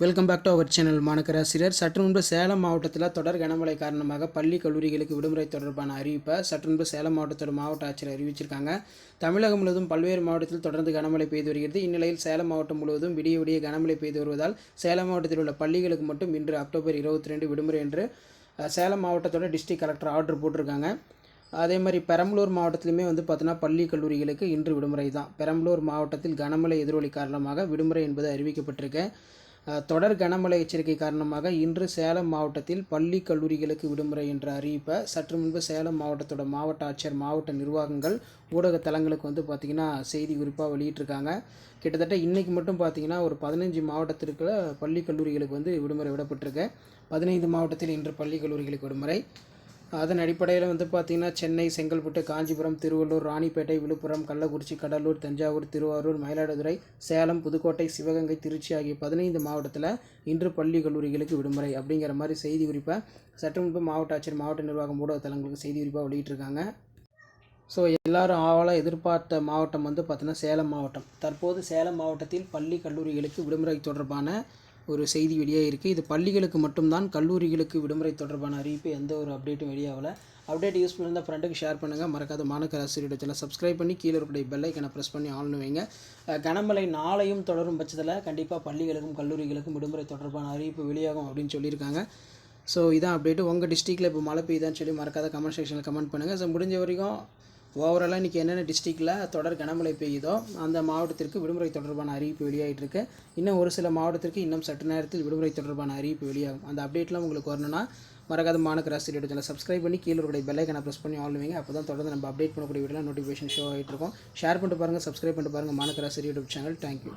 Welcome back to our channel மாணக்கராசிரியர் சற்று முன்பு சேலம் மாவட்டத்தில் தொடர் கனமழை காரணமாக பள்ளி கல்லூரிகளுக்கு விடுமுறை தொடர்பான அறிவிப்பை சற்று முன்பு சேலம் மாவட்டத்தோட மாவட்ட ஆட்சியர் அறிவிச்சிருக்காங்க. தமிழகம் முழுவதும் பல்வேறு மாவட்டத்தில் தொடர்ந்து கனமழை பெய்து வருகிறது. இந்நிலையில் சேலம் மாவட்டம் முழுவதும் விடிய விடிய கனமழை பெய்து வருவதால் சேலம் மாவட்டத்தில் உள்ள பள்ளிகளுக்கு மட்டும் இன்று அக்டோபர் இருபத்தி ரெண்டு விடுமுறை என்று சேலம் மாவட்டத்தோட டிஸ்ட்ரிக்ட் கலெக்டர் ஆர்டர் போட்டிருக்காங்க. அதே மாதிரி பெரம்பலூர் மாவட்டத்திலுமே வந்து பார்த்தீங்கன்னா பள்ளி கல்லூரிகளுக்கு இன்று விடுமுறை தான். பெரம்பலூர் மாவட்டத்தில் கனமழை எதிரொலி காரணமாக விடுமுறை என்பது அறிவிக்கப்பட்டிருக்கு. தொடர் கனமழை எச்சரிக்கை காரணமாக இன்று சேலம் மாவட்டத்தில் பள்ளி கல்லூரிகளுக்கு விடுமுறை என்ற அறிவிப்பை சற்று முன்பு சேலம் மாவட்டத்தோட மாவட்ட ஆட்சியர் மாவட்ட நிர்வாகங்கள் ஊடக தளங்களுக்கு வந்து பார்த்திங்கன்னா செய்தி குறிப்பாக வெளியிட்டிருக்காங்க. கிட்டத்தட்ட இன்றைக்கி மட்டும் பார்த்திங்கன்னா ஒரு பதினஞ்சு மாவட்டத்திற்கு பள்ளி கல்லூரிகளுக்கு வந்து விடுமுறை விடப்பட்டிருக்கு. பதினைந்து மாவட்டத்தில் இன்று பள்ளி கல்லூரிகளுக்கு விடுமுறை. அதன் அடிப்படையில் வந்து பார்த்திங்கன்னா சென்னை செங்கல்பட்டு காஞ்சிபுரம் திருவள்ளூர் ராணிப்பேட்டை விழுப்புரம் கள்ளக்குறிச்சி கடலூர் தஞ்சாவூர் திருவாரூர் மயிலாடுதுறை சேலம் புதுக்கோட்டை சிவகங்கை திருச்சி ஆகிய பதினைந்து மாவட்டத்தில் இன்று பள்ளி கல்லூரிகளுக்கு விடுமுறை அப்படிங்கிற மாதிரி செய்தி குறிப்பை சற்று முன்பு மாவட்ட ஆட்சியர் மாவட்ட நிர்வாகம் ஊடக தளங்களுக்கு செய்தி குறிப்பாக வெளியிட்டிருக்காங்க. ஸோ எல்லாரும் ஆவலாக எதிர்பார்த்த மாவட்டம் வந்து பார்த்திங்கன்னா சேலம் மாவட்டம். தற்போது சேலம் மாவட்டத்தில் பள்ளி கல்லூரிகளுக்கு விடுமுறை தொடர்பான ஒரு செய்தி வெளியாக இருக்குது இது பள்ளிகளுக்கு மட்டும்தான் கல்லூரிகளுக்கு விடுமுறை தொடர்பான அறிவிப்பு எந்த ஒரு அப்டேட்டும் வெளியாகல. அப்டேட் யூஸ்ஃபுல் இருந்தால் ஃப்ரெண்டுக்கு ஷேர் பண்ணுங்கள் மறக்காத மாநகர ஆசிரியர் சேனல் சப்ஸ்கிரைப் பண்ணி கீழே இருக்கக்கூடிய பெல்லைக்கனை ப்ரெஸ் பண்ணி ஆன் வைங்க. கனமழை நாளையும் தொடரும் பட்சத்தில் கண்டிப்பாக பள்ளிகளுக்கும் கல்லூரிகளுக்கும் விடுமுறை தொடர்பான அறிவிப்பு வெளியாகும் அப்படின்னு சொல்லியிருக்காங்க. ஸோ இதான் அப்டேட்டு உங்கள் டிஸ்ட்ரிக்டில் இப்போ மழை பெய்யுதான்னு சொல்லி மறக்காத கமெண்ட் செக்ஷனில் கமெண்ட் பண்ணுங்கள் ஸோ முடிஞ்ச வரைக்கும் ஓவராலாக இன்றைக்கி என்னென்ன டிஸ்ட்ரிக்டில் தொடர் கனமழை பெய்யுதோ அந்த மாவட்டத்திற்கு விடுமுறை தொடர்பான அறிவிப்பு வெளியாகிட்டு இருக்கு இன்னும் ஒரு சில மாவட்டத்திற்கு இன்னும் சற்று நேரத்தில் விடுமுறை தொடர்பான அறிவிப்பு வெளியாகும். அந்த அப்டேட்லாம் உங்களுக்கு வரணும்னா மறக்காத மாநகராசி யூடியூப் சேனல் சப்ஸ்கிரைப் பண்ணி கீழே இருக்கிற பெல்லைக்கனை ப்ரெஸ் பண்ணி ஆளுவீங்க அப்போ தான் தொடர்ந்து நம்ம அப்டேட் பண்ணக்கூடிய வீடியோ நோட்டிஃபிகேஷன் ஷோ ஆகிட்டு இருக்கும் ஷேர் பண்ணிட்டு பாருங்கள் சப்ஸ்கிரைப் பண்ணிட்டு பாருங்கள் மாநகராசி யூடியூப் சேனல் தேங்க்யூ